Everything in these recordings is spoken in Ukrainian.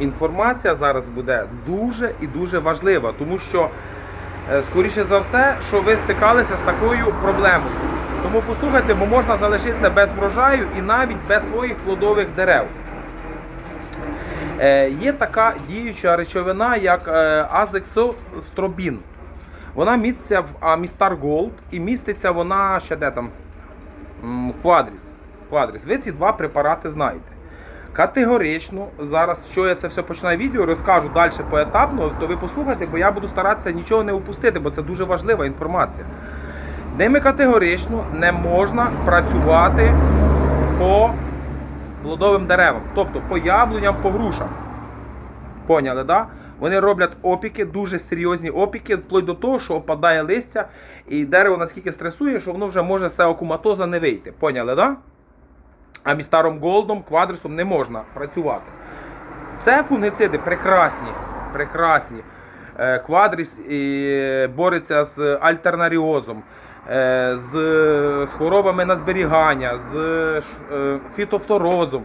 інформація зараз буде дуже і дуже важлива, тому що, е, скоріше за все, що ви стикалися з такою проблемою. Тому послухайте, бо можна залишитися без врожаю і навіть без своїх плодових дерев. Е, є така діюча речовина, як е, азексостробін. Вона міститься в Амістар Голд і міститься вона ще де там? Квадріс. Квадріс. Ви ці два препарати знаєте. Категорично, зараз, що я це все починаю відео, розкажу далі поетапно, то ви послухайте, бо я буду старатися нічого не упустити, бо це дуже важлива інформація. Ними категорично не можна працювати по плодовим деревам, тобто по яблуням, по грушам. Поняли, да? Вони роблять опіки, дуже серйозні опіки, вплоть до того, що опадає листя, і дерево наскільки стресує, що воно вже може з цього куматоза не вийти. Поняли, да? А містаром голдом, квадрисом не можна працювати. Це фунгициди прекрасні. прекрасні. Е, Квадріс бореться з альтернаріозом, е, з, з хворобами на зберігання, з е, фітофторозом.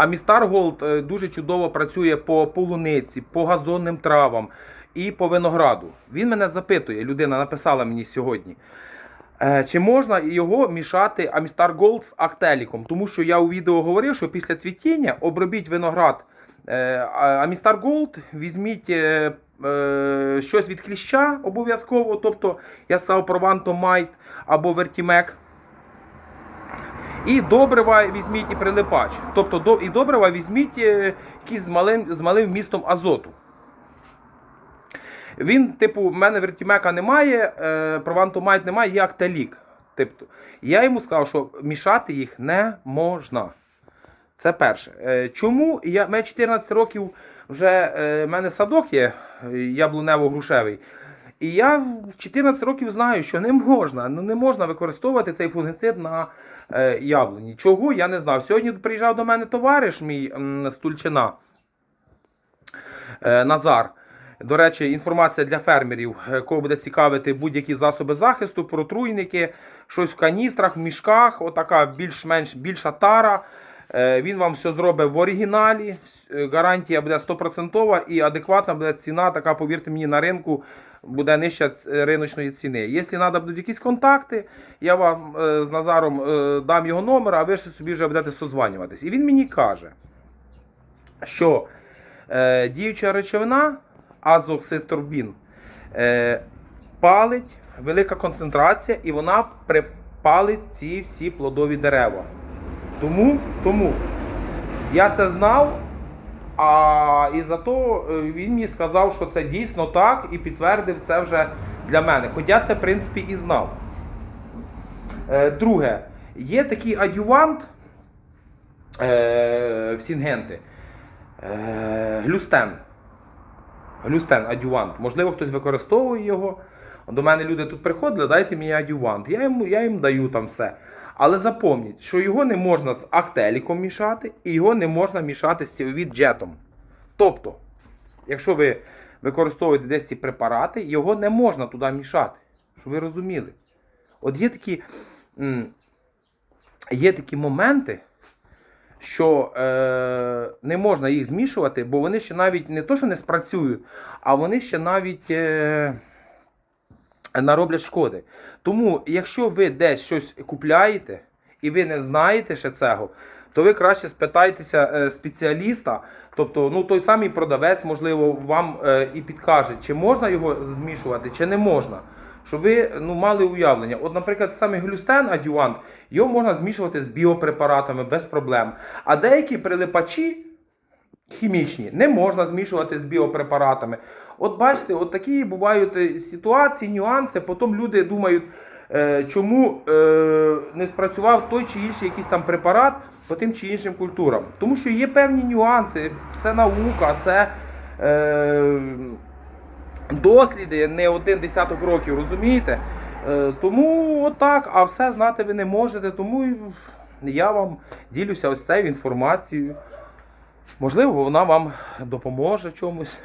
А Містар Голд е, дуже чудово працює по полуниці, по газонним травам і по винограду. Він мене запитує, людина написала мені сьогодні. Е, Чи можна його мішати Амістар Голд з актеліком? Тому що я у відео говорив, що після цвітіння обробіть виноград е, Амістар Голд, візьміть е, щось від кліща обов'язково, тобто я сказав про Вантомайт або Вертімек. І добрива візьміть і прилипач. Тобто і добрива візьміть якісь з малим, з малим вмістом азоту. Він, типу, в мене вертімека немає, е, провантомайт немає, є актелік. Тобто, я йому сказав, що мішати їх не можна. Це перше. Е, чому? Я, мене 14 років вже е, в мене садок є е, яблунево-грушевий. І я в 14 років знаю, що не можна, ну не можна використовувати цей фунгицид на е, яблуні. Чого я не знав. Сьогодні приїжджав до мене товариш мій м, з Тульчина е, Назар. До речі, інформація для фермерів, кого буде цікавити будь-які засоби захисту, протруйники, щось в каністрах, в мішках, отака більш-менш більша тара. Е, Він вам все зробить в оригіналі. Е, Гарантія буде 100% і адекватна буде ціна, така, повірте мені, на ринку буде нижча риночної ціни. Якщо треба будуть якісь контакти, я вам е, з Назаром дам його номер, а ви ще собі вже будете созванюватись. І він мені каже, що діюча речовина азоксисторбін е, палить велика концентрація, і вона припалить ці всі плодові дерева. Тому, тому я це знав, а і зато е, він мені сказав, що це дійсно так, і підтвердив це вже для мене. Хоча це, в принципі, і знав. Е, Друге, є такий адювант е, в Сінгенти. Е, глюстен. Глюстен, адювант. Можливо, хтось використовує його. До мене люди тут приходили, дайте мені адювант. Я їм, я їм даю там все. Але запам'ятайте, що його не можна з актеліком мішати, і його не можна мішати з джетом. Тобто, якщо ви використовуєте десь ці препарати, його не можна туди мішати. Щоб ви розуміли. От є такі, є такі моменти, що е, не можна їх змішувати, бо вони ще навіть не то, що не спрацюють, а вони ще навіть е, нароблять шкоди. Тому, якщо ви десь щось купляєте і ви не знаєте ще цього, то ви краще спитайтеся е, спеціаліста, тобто ну, той самий продавець, можливо, вам е, і підкаже, чи можна його змішувати, чи не можна. Щоб ви ну, мали уявлення. От, наприклад, саме глюстен адювант, його можна змішувати з біопрепаратами без проблем. А деякі прилипачі хімічні не можна змішувати з біопрепаратами. От бачите, от такі бувають е, ситуації, нюанси. Потім люди думають, е, чому е, не спрацював той чи інший якийсь там препарат по тим чи іншим культурам. Тому що є певні нюанси, це наука, це. Досліди не один десяток років, розумієте? Е, тому отак, а все знати ви не можете, тому я вам ділюся ось цією інформацією. Можливо, вона вам допоможе чомусь.